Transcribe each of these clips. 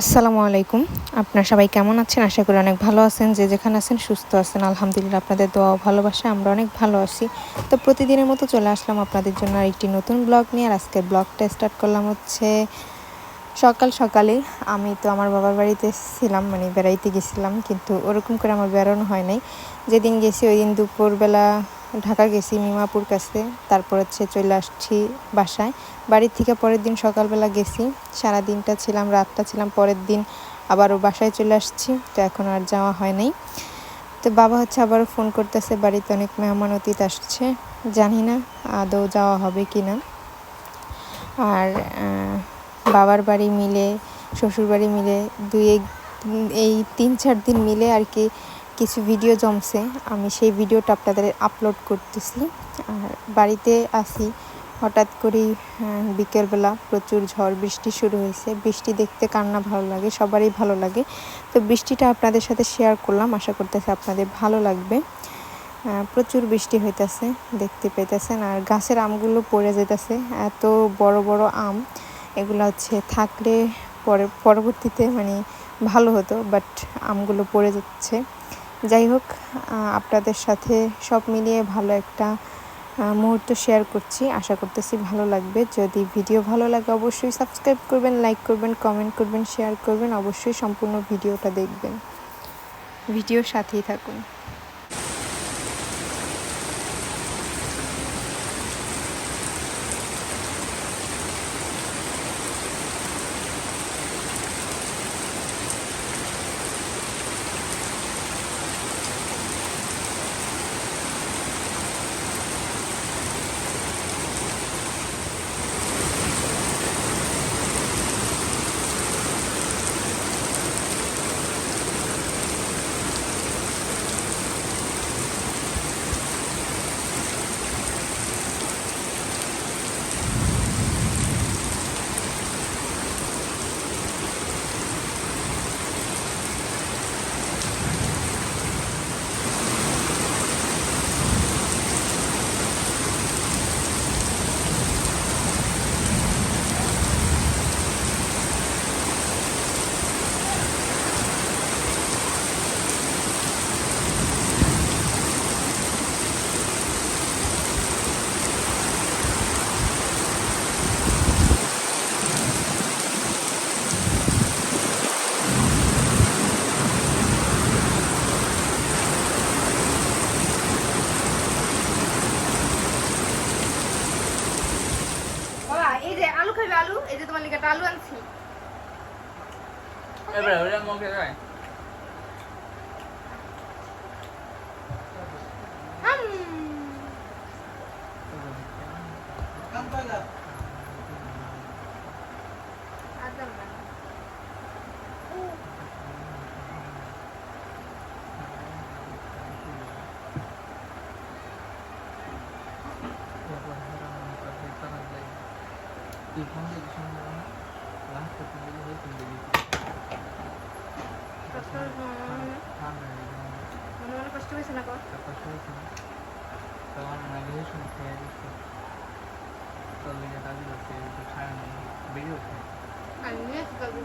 আসসালামু আলাইকুম। আপনারা সবাই কেমন আছেন? আশা করি অনেক ভালো আছেন। যে যেখানে আছেন সুস্থ আছেন। আলহামদুলিল্লাহ আপনাদের দোয়া ভালোবাসা আমরা অনেক ভালো আছি। তো প্রতিদিনের মতো চলে আসলাম আপনাদের জন্য আরেকটি নতুন ব্লগ নিয়ে। আর আজকের ব্লগটা স্টার্ট করলাম হচ্ছে সকাল সকালে। আমি তো আমার বাবার বাড়িতে ছিলাম মানে বেড়াইতে গেছিলাম, কিন্তু ওরকম করে আমার বেরোনো হয় নাই। যেদিন গেছি ওই দিন দুপুরবেলা ঢাকা গেছি মিমাপুর কাছে। তারপর হচ্ছে চলে আসছি বাসায়। বাড়ির থেকে পরের দিন সকালবেলা গেছি। সারা দিনটা ছিলাম, রাতটা ছিলাম, পরের দিন আবারও বাসায় চলে আসছি। তো এখন আর যাওয়া হয় নাই। তো বাবা হচ্ছে আবারও ফোন করতেছে, বাড়িতে অনেক মেহমান অতীত আসছে। জানি না আদৌ যাওয়া হবে কি না আর বাবার বাড়ি মিলে শ্বশুর বাড়ি মিলে দুই এই তিন চার দিন মিলে আর কি কিছু ভিডিও জমছে, আমি সেই ভিডিওটা আপনাদের আপলোড করতেছি। আর বাড়িতে আসি হঠাৎ করেই বিকেলবেলা প্রচুর ঝড়, বৃষ্টি শুরু হয়েছে। বৃষ্টি দেখতে কান্না ভালো লাগে, সবারই ভালো লাগে। তো বৃষ্টিটা আপনাদের সাথে শেয়ার করলাম, আশা করতেছি আপনাদের ভালো লাগবে। প্রচুর বৃষ্টি হইতেছে, দেখতে পেতেছেন আর গাছের আমগুলো পড়ে যেতেছে এত বড় বড় আম, এগুলো হচ্ছে থাকলে পরে, পরবর্তীতে মানে ভালো হতো বাট আমগুলো পড়ে যাচ্ছে। যাই হোক আপনাদের সাথে সব মিলিয়ে ভালো একটা মুহূর্ত শেয়ার করছি। আশা করতেছি ভালো লাগবে। যদি ভিডিও ভালো লাগে অবশ্যই সাবস্ক্রাইব করবেন লাইক করবেন কমেন্ট করবেন শেয়ার করবেন। অবশ্যই সম্পূর্ণ ভিডিওটা দেখবেন। ভিডিওর সাথেই থাকুন বাবা এই যে আলু খাবে আলু এই যে তোমার লিগে আলু আনছি। এবারে ওরে মুখে যায় হাম আদম না কষ্ট হয়েছে না মনে মনে? মনে মনে কষ্ট হয়েছে না কর আমি নিয়ে আসি কালকে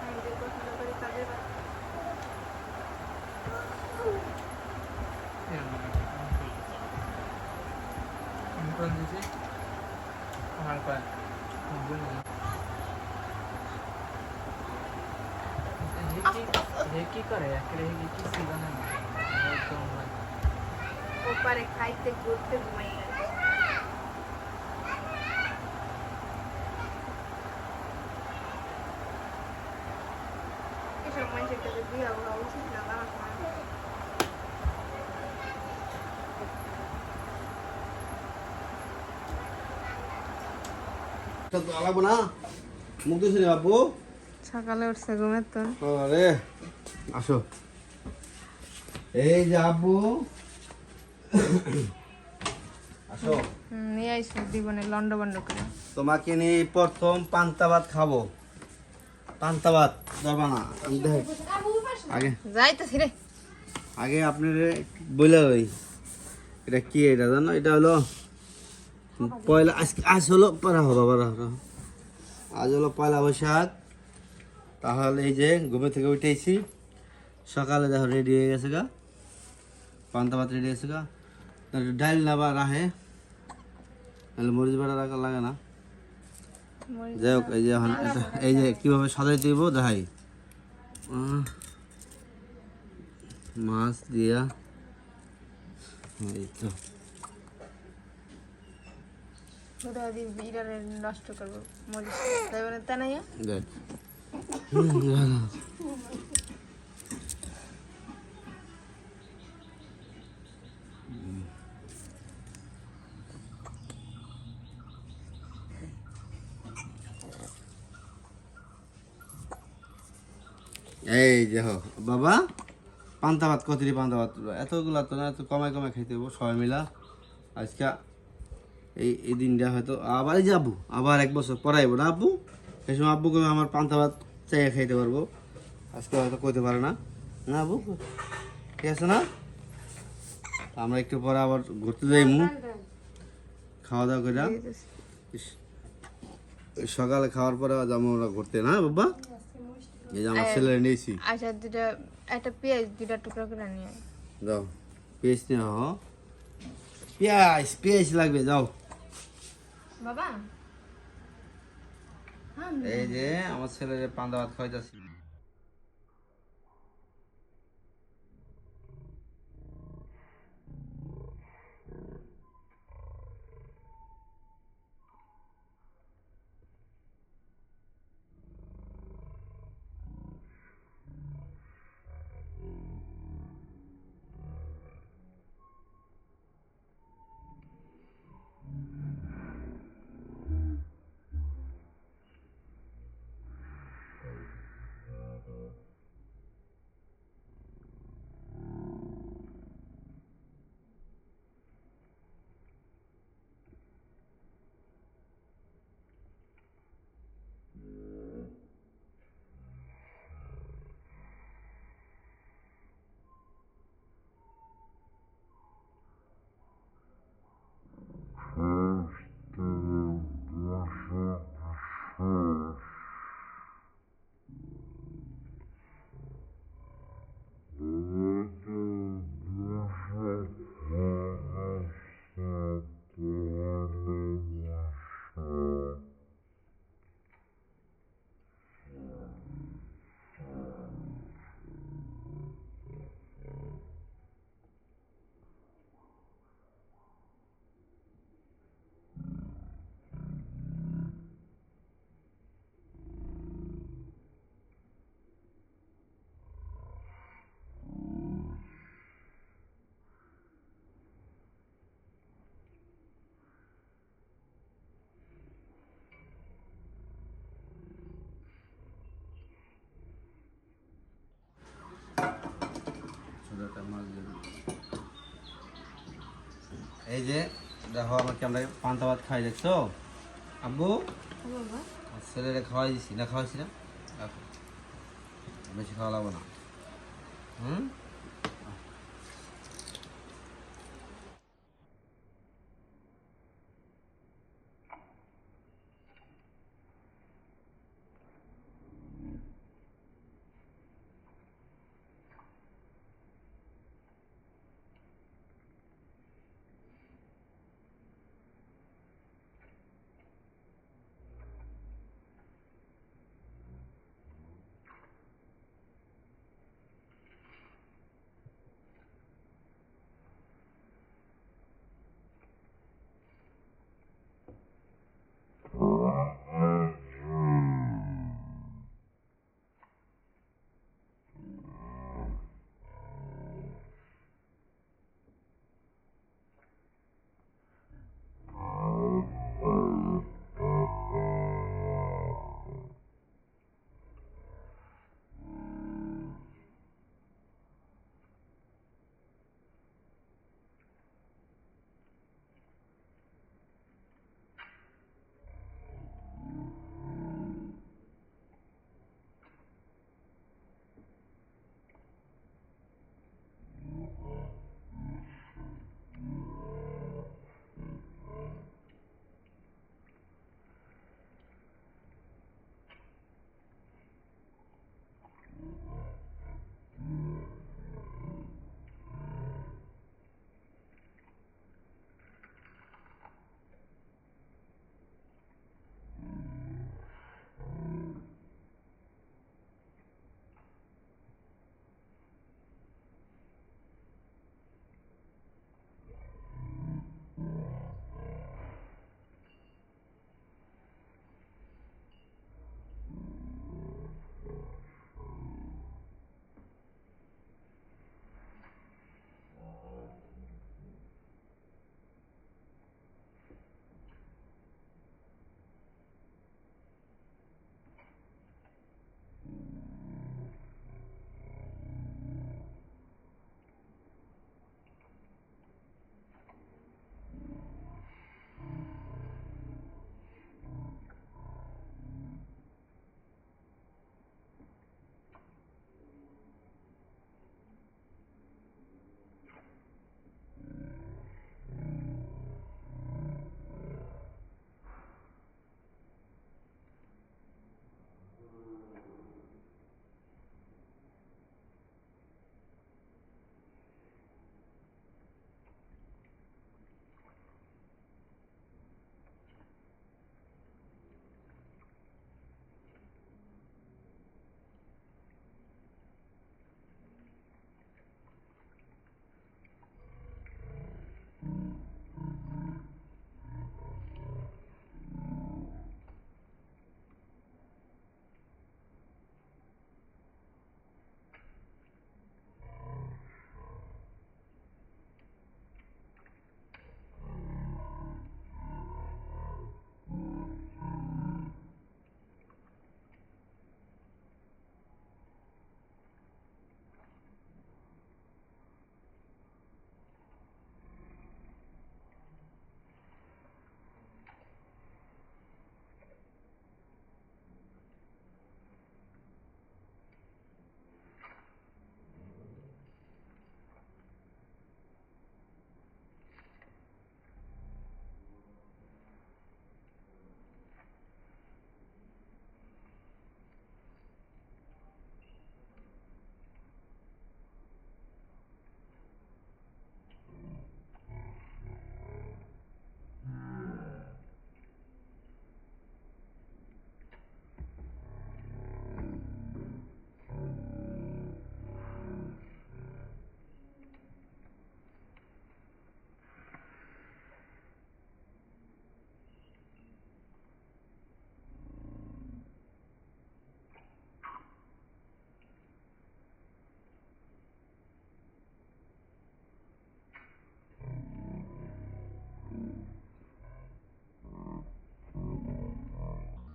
আমি যে পছন্দ করি তাদের বাড়ি। কি করে একটা কি সিজন না একদম ওপারে খাইতে ঘুরতে ঘুমাই এসব মানুষের কাছে বিয়ে হওয়া উচিত না হয়। আলাবো না। মুখ দিয়েছি বাবু? সকালে উঠছে ঘুমের তো আরে আসো। এই যে আব্বু। আসো। নিয়ে আইসো জীবনে লন্ড বন্ড করে। তোমাকে নিয়ে প্রথম পান্তা ভাত খাব। পান্তা ভাত যাবা না আগে যাইতেছি রে। আগে আপনার বলে ওই এটা কি এটা জানো? এটা হলো পয়লা আজ আজ হলো পড়া হলো পড়া হলো। আজ হলো পয়লা বৈশাখ। তাহলে এই যে ঘুমে থেকে উঠেছি সকালে দেখো রেডি হয়ে গেছে গা। পান্তা ভাত রেডি হয়েছে গা। ডাল না বা রাহে। তাহলে মরিচ বাটা রাখা লাগে না। যাই হোক এই যে এখন এই যে কীভাবে সাজাই দিব দেখাই। মাছ দিয়া। এই তো। নষ্ট করব মরিচ। তাই তা নাই দেখ বাবা, পান্তা ভাত কতরি পান্তা ভাত। এতগুলা তো না, এত কমায় কমায় খাইতে হব সবাই মিলা। আজকে এই এই দিনটা হয়তো আবার এই যে আব্বু, আবার এক বছর পরাইবো না আব্বু? সেই সময় আব্বুকে আমার পান্তা ভাত চাই খাইতে পারব। আজকে হয়তো কইতে পারে না। না আব্বু? ঠিক আছে না? আমরা একটু পরে আবার ঘুরতে যাইমু। খাওয়া দাওয়া করে সকালে খাওয়ার পরে যাব আমরা ঘুরতে, না বাবা? এই যে আমার ছেলে নিয়েছি। আচ্ছা দুটা একটা পেঁয়াজ দুটা টুকরা করে নিয়ে দাও পেঁয়াজ নিয়ে হ। পেঁয়াজ পেঁয়াজ লাগবে যাও বাবা। হ্যাঁ এই যে আমার ছেলের পান্তা ভাত খাইতেছি এই যে দেখো আমাকে আমরা পান্তা ভাত খাই, দেখছ? আব্বু? ছেলেরা খাওয়াই দিছি। না, খাওয়াইছি না। বেশি খাওয়া লাগবো না। হুম?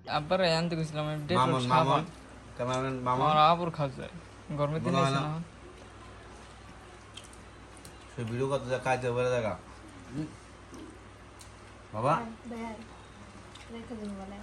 আব্বার আনতে গেছিলাম মামন মামন ক্যামেরাম্যান মামন? আমার আবুর যায় গরমে দিন আছে না। না। সে ভিডিও কত যা কাজ বলে দেখা। বাবা? রেখে দেবো বলে।